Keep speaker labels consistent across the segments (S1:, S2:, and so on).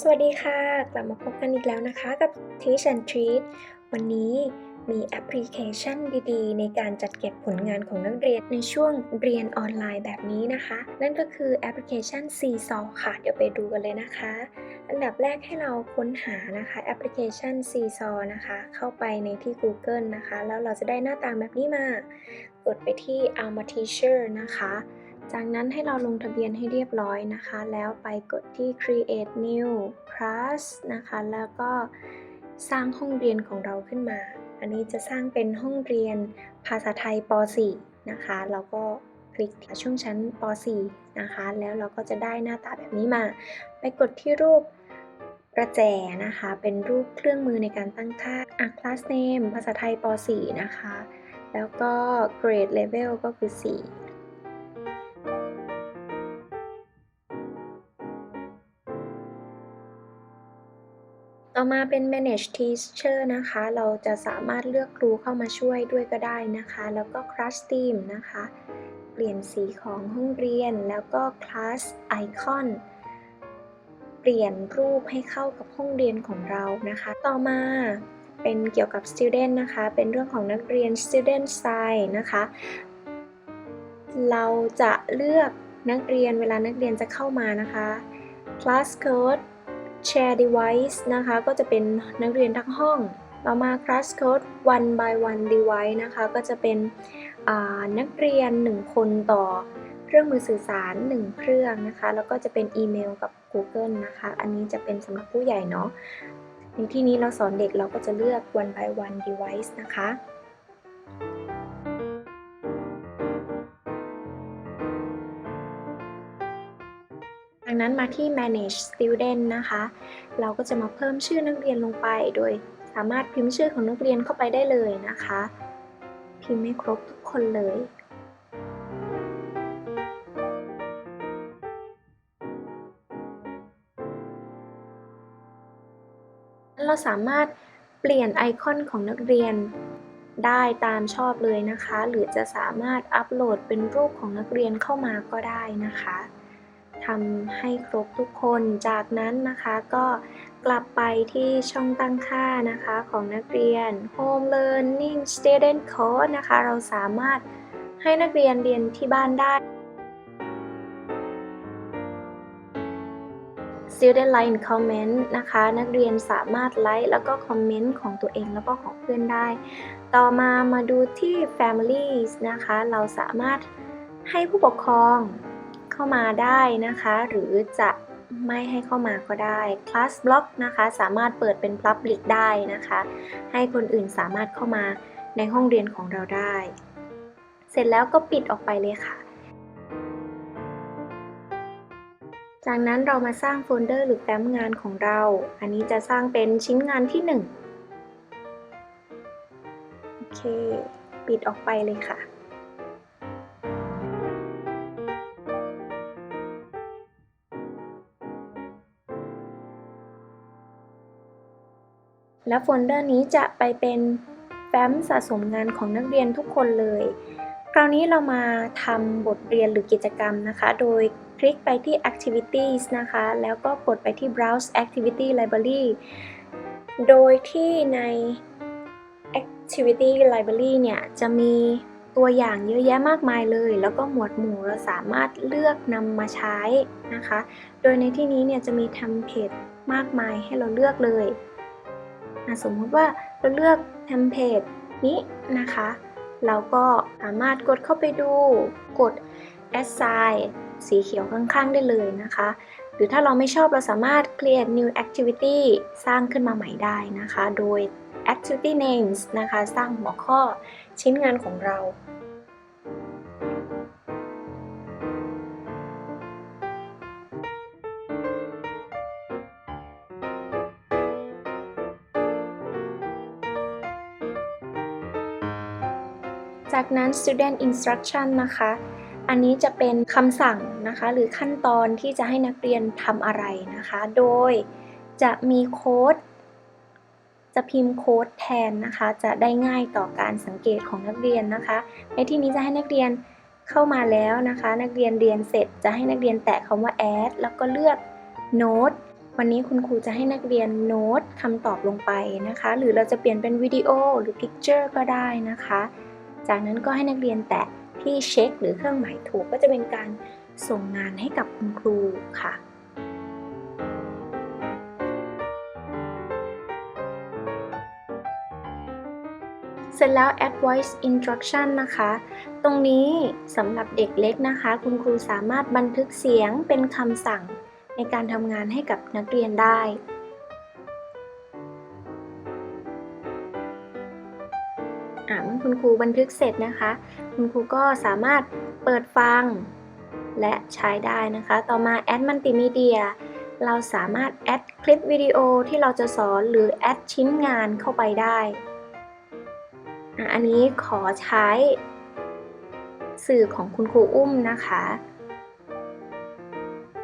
S1: สวัสดีค่ะ กลับมาพบกันอีกแล้วนะคะกับ Teach and Treat วันนี้มีแอปพลิเคชันดีๆ ในการจัดเก็บผลงานของนักเรียนในช่วงเรียนออนไลน์แบบนี้นะคะ นั่นก็คือแอปพลิเคชัน c s o ค่ะ เดี๋ยวไปดูกันเลยนะคะ อันดับแรกให้เราค้นหานะคะแอปพลิเคชัน c s o นะคะ เข้าไปในที่ Google นะคะ แล้วเราจะได้หน้าตาแบบนี้มา กดไปที่ Alma Teacher นะคะ จากนั้นให้เราลงทะเบียนให้เรียบร้อยนะคะ แล้วไปกดที่ create new class นะคะ แล้วก็สร้างห้องเรียนของเราขึ้นมา อันนี้จะสร้างเป็นห้องเรียนภาษาไทยป .4 นะคะเราก็คลิกช่วงชั้นป .4 นะคะ แล้วเราก็จะได้หน้าตาแบบนี้มา ไปกดที่รูปประแจนะคะ เป็นรูปเครื่องมือในการตั้งค่าอะ class name ภาษาไทยป .4 นะคะ แล้วก็ grade level ก็คือ 4 ต่อมาเป็น manage teacher นะคะ เราจะสามารถเลือกครูเข้ามาช่วยด้วยก็ได้นะคะ แล้วก็ class theme นะคะ เปลี่ยนสีของห้องเรียน แล้วก็ class icon เปลี่ยนรูปให้เข้ากับห้องเรียนของเรานะคะ ต่อมาเป็นเกี่ยวกับ student นะคะ เป็นเรื่องของนักเรียน student style นะคะ เราจะเลือกนักเรียนเวลานักเรียนจะเข้ามานะคะ class code share device นะคะ ก็จะเป็นนักเรียนทั้งห้อง ต่อมา class code one by one device นะคะ ก็จะเป็นนักเรียน 1 คนต่อเครื่องมือสื่อสาร 1 เครื่องนะคะ แล้วก็จะเป็นอีเมลกับ Google นะคะ อันนี้จะเป็นสำหรับผู้ใหญ่เนาะในที่นี้เราสอนเด็กเราก็จะเลือก one by one device นะคะ จากนั้นมาที่ manage student นะคะ เราก็จะมาเพิ่มชื่อนักเรียนลงไป โดยสามารถพิมพ์ชื่อของนักเรียนเข้าไปได้เลยนะคะ พิมพ์ให้ครบทุกคนเลยเราสามารถเปลี่ยนไอคอนของนักเรียนได้ตามชอบเลยนะคะ หรือจะสามารถอัปโหลดเป็นรูปของนักเรียนเข้ามาก็ได้นะคะ ทำให้ครบทุกคนจากนั้นนะคะก็กลับไปที่ช่องตั้งค่านะคะของนักเรียน Home Learning Student Code นะคะ เราสามารถให้นักเรียนเรียนที่บ้านได้ Student Like Comment นะคะ นักเรียนสามารถไลค์แล้วก็คอมเมนต์ของตัวเองแล้วก็ของเพื่อนได้ ต่อมามาดูที่ Families นะคะ เราสามารถให้ผู้ปกครอง เข้ามาได้นะคะ หรือจะไม่ให้เข้ามาก็ได้ Class Block นะคะ สามารถเปิดเป็น Public ได้นะคะ ให้คนอื่นสามารถเข้ามาในห้องเรียนของเราได้ เสร็จแล้วก็ปิดออกไปเลยค่ะ จากนั้นเรามาสร้างโฟลเดอร์หรือแฟ้มงานของเรา อันนี้จะสร้างเป็นชิ้นงานที่1โอเค ปิดออกไปเลยค่ะ แล้วโฟลเดอร์นี้จะไปเป็นแฟ้มสะสมงานของนักเรียนทุกคนเลย คราวนี้เรามาทำบทเรียนหรือกิจกรรมนะคะ โดยคลิกไปที่ activities นะคะ แล้วก็กดไปที่ browse activity library โดยที่ใน activity library เนี่ยจะมีตัวอย่างเยอะแยะมากมายเลย แล้วก็หมวดหมู่เราสามารถเลือกนำมาใช้นะคะ โดยในที่นี้เนี่ยจะมีทมเพลตมากมายให้เราเลือกเลย สมมติว่าเราเลือกเทมเพลตนี้นะคะ เราก็สามารถกดเข้าไปดูกด assign สีเขียวข้างๆได้เลยนะคะ หรือถ้าเราไม่ชอบเราสามารถ create new activity สร้างขึ้นมาใหม่ได้นะคะ โดย activity names นะคะ สร้างหัวข้อชิ้นงานของเรา จากนั้น student instruction นะคะ อันนี้จะเป็นคำสั่งนะคะ หรือขั้นตอนที่จะให้นักเรียนทำอะไรนะคะ โดยจะมีโค้ด จะพิมพ์โค้ดแทนนะคะ จะได้ง่ายต่อการสังเกตของนักเรียนนะคะ ในที่นี้จะให้นักเรียนเข้ามาแล้วนะคะ นักเรียนเรียนเสร็จ จะให้นักเรียนแตะคำว่า add แล้วก็เลือก note วันนี้คุณครูจะให้นักเรียนโน้ตคำตอบลงไปนะคะ หรือเราจะเปลี่ยนเป็นวิดีโอหรือ picture ก็ได้นะคะ จากนั้นก็ให้นักเรียนแตะที่เช็คหรือเครื่องหมายถูกก็จะเป็นการส่งงานให้กับคุณครูค่ะเสร็จแล้ว advice instruction นะคะ ตรงนี้สำหรับเด็กเล็กนะคะ คุณครูสามารถบันทึกเสียงเป็นคำสั่งในการทำงานให้กับนักเรียนได้ คุณครูบันทึกเสร็จนะคะ คุณครูก็สามารถเปิดฟังและใช้ได้นะคะ ต่อมา add multimedia เราสามารถ add คลิปวิดีโอที่เราจะสอนหรือ add ชิ้นงานเข้าไปได้ อันนี้ขอใช้สื่อของคุณครูอุ้มนะคะ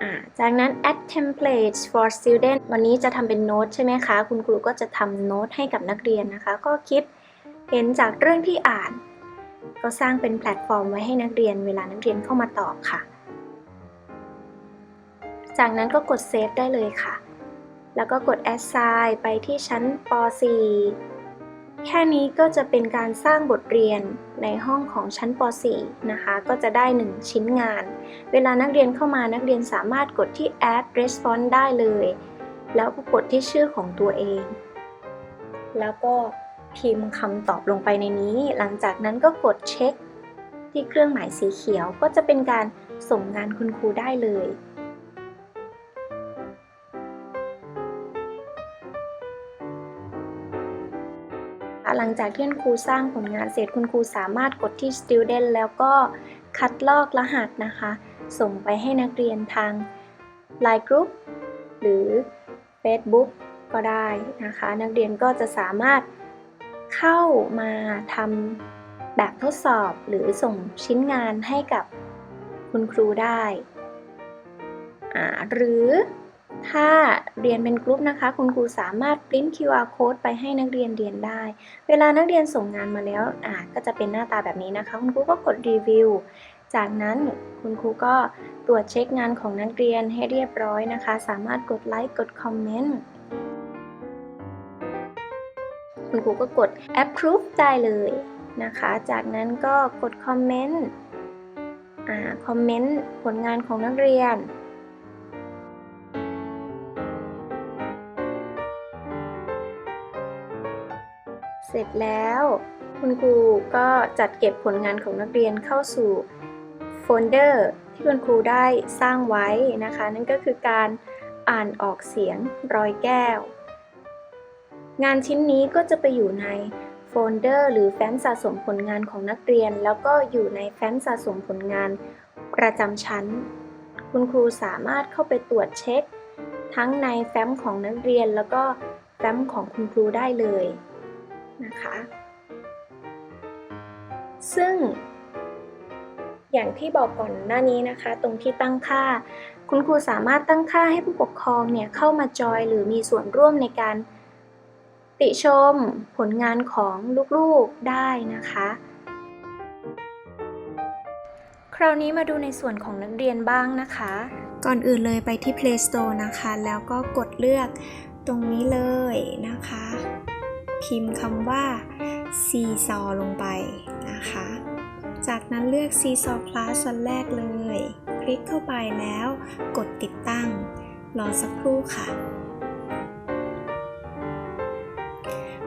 S1: อะจากนั้น add templates for student วันนี้จะทำเป็นโน้ตใช่ไหมคะ คุณครูก็จะทำโน้ตให้กับนักเรียนนะคะ ก็คิด เห็นจากเรื่องที่อ่าน ก็สร้างเป็นแพลตฟอร์มไว้ให้นักเรียนเวลานักเรียนเข้ามาตอบค่ะ จากนั้นก็กด Save ได้เลยค่ะ แล้วก็กด Assign ไปที่ชั้นป .4 แค่นี้ก็จะเป็นการสร้างบทเรียนในห้องของชั้นป .4 นะคะ ก็จะได้ 1 ชิ้นงาน เวลานักเรียนเข้ามานักเรียนสามารถกดที่ Add Response ได้เลย แล้วก็กดที่ชื่อของตัวเอง แล้วก็ พิมพ์คำตอบลงไปในนี้ หลังจากนั้นก็กดเช็ค ที่เครื่องหมายสีเขียวก็จะเป็นการส่งงานคุณครูได้เลย หลังจากที่คุณครูสร้างผลงานเสร็จคุณครูสามารถกดที่ student แล้วก็คัดลอกรหัสนะคะ ส่งไปให้นักเรียนทาง Line Group หรือ Facebook ก็ได้นะคะ นักเรียนก็จะสามารถ เข้ามาทำแบบทดสอบหรือส่งชิ้นงานให้กับคุณครูได้ หรือถ้าเรียนเป็นกลุ่มนะคะ คุณครูสามารถปริ้น QR code ไปให้นักเรียนเรียนได้ เวลานักเรียนส่งงานมาแล้วก็จะเป็นหน้าตาแบบนี้นะคะ คุณครูก็กดรีวิว จากนั้นคุณครูก็ตรวจเช็คงานของนักเรียนให้เรียบร้อยนะคะ สามารถกดไลค์ กดคอมเมนต์ คุณครูก็กด approve ได้เลยนะคะ จากนั้นก็กดคอมเมนต์อ่าคอมเมนต์ผลงานของนักเรียนเสร็จแล้วคุณครูก็จัดเก็บผลงานของนักเรียนเข้าสู่โฟลเดอร์ที่คุณครูได้สร้างไว้นะคะ นั่นก็คือการอ่านออกเสียงรอยแก้ว งานชิ้นนี้ก็จะไปอยู่ในโฟลเดอร์หรือแฟ้มสะสมผลงานของนักเรียน แล้วก็อยู่ในแฟ้มสะสมผลงานประจำชั้น คุณครูสามารถเข้าไปตรวจเช็ค ทั้งในแฟ้มของนักเรียนแล้วก็แฟ้มของคุณครูได้เลยนะคะ ซึ่ง อย่างที่บอกก่อนหน้านี้นะคะ ตรงที่ตั้งค่า คุณครูสามารถตั้งค่าให้ผู้ปกครองเนี่ยเข้ามาจอยหรือมีส่วนร่วมในการ ติชมผลงานของลูกๆได้นะคะ คราวนี้มาดูในส่วนของนักเรียนบ้างนะคะ ก่อนอื่นเลยไปที่ Play Store นะคะ แล้วก็กดเลือกตรงนี้เลยนะคะ พิมพ์คำว่า c s a w ลงไปนะคะ จากนั้นเลือก c s a w Class อันแรกเลย คลิกเข้าไปแล้ว กดติดตั้ง รอสักครู่ค่ะ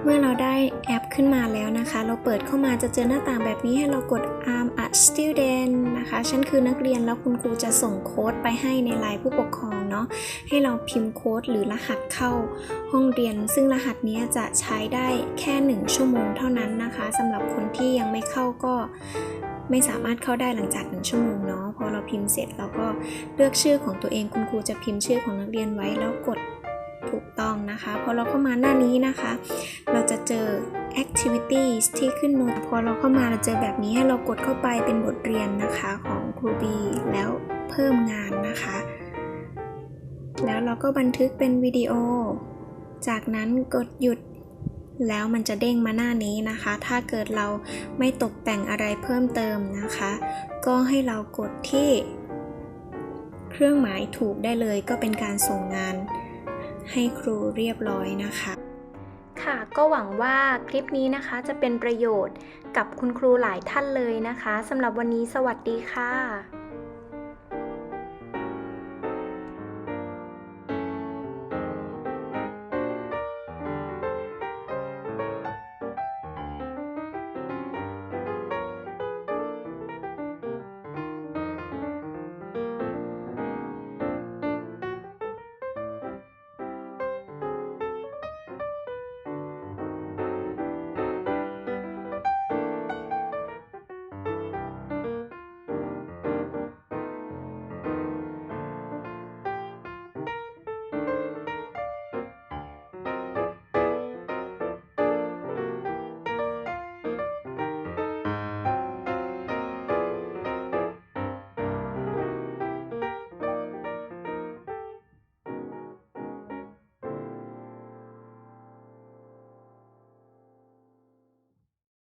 S1: เมื่อเราได้แอปขึ้นมาแล้วนะคะ เราเปิดเข้ามาจะเจอหน้าต่างแบบนี้ให้เรากด I'm a student นะคะฉันคือนักเรียนแล้วคุณครูจะส่งโค้ดไปให้ในไลน์ผู้ปกครองเนาะให้เราพิมพ์โค้ดหรือรหัสเข้าห้องเรียน ซึ่งรหัสนี้จะใช้ได้แค่ 1 ชั่วโมงเท่านั้นนะคะสำหรับคนที่ยังไม่เข้าก็ไม่สามารถเข้าได้หลังจาก 1 ชั่วโมงเนาะพอเราพิมพ์เสร็จเราก็เลือกชื่อของตัวเองคุณครูจะพิมพ์ชื่อของนักเรียนไว้แล้วกด ถูกต้องนะคะ พอเราเข้ามาหน้านี้นะคะ เราจะเจอ activities ที่ขึ้นโน้ตพอเราเข้ามาเราเจอแบบนี้ให้เรากดเข้าไปเป็นบทเรียนนะคะของครูบีแล้วเพิ่มงานนะคะ แล้วเราก็บันทึกเป็นวิดีโอ จากนั้นกดหยุดแล้วมันจะเด้งมาหน้านี้นะคะ ถ้าเกิดเราไม่ตกแต่งอะไรเพิ่มเติมนะคะ ก็ให้เรากดที่ เครื่องหมายถูกได้เลยก็เป็นการส่งงาน ให้ครูเรียบร้อยนะคะ ค่ะก็หวังว่าคลิปนี้นะคะจะเป็นประโยชน์กับคุณครูหลายท่านเลยนะคะสำหรับวันนี้สวัสดีค่ะ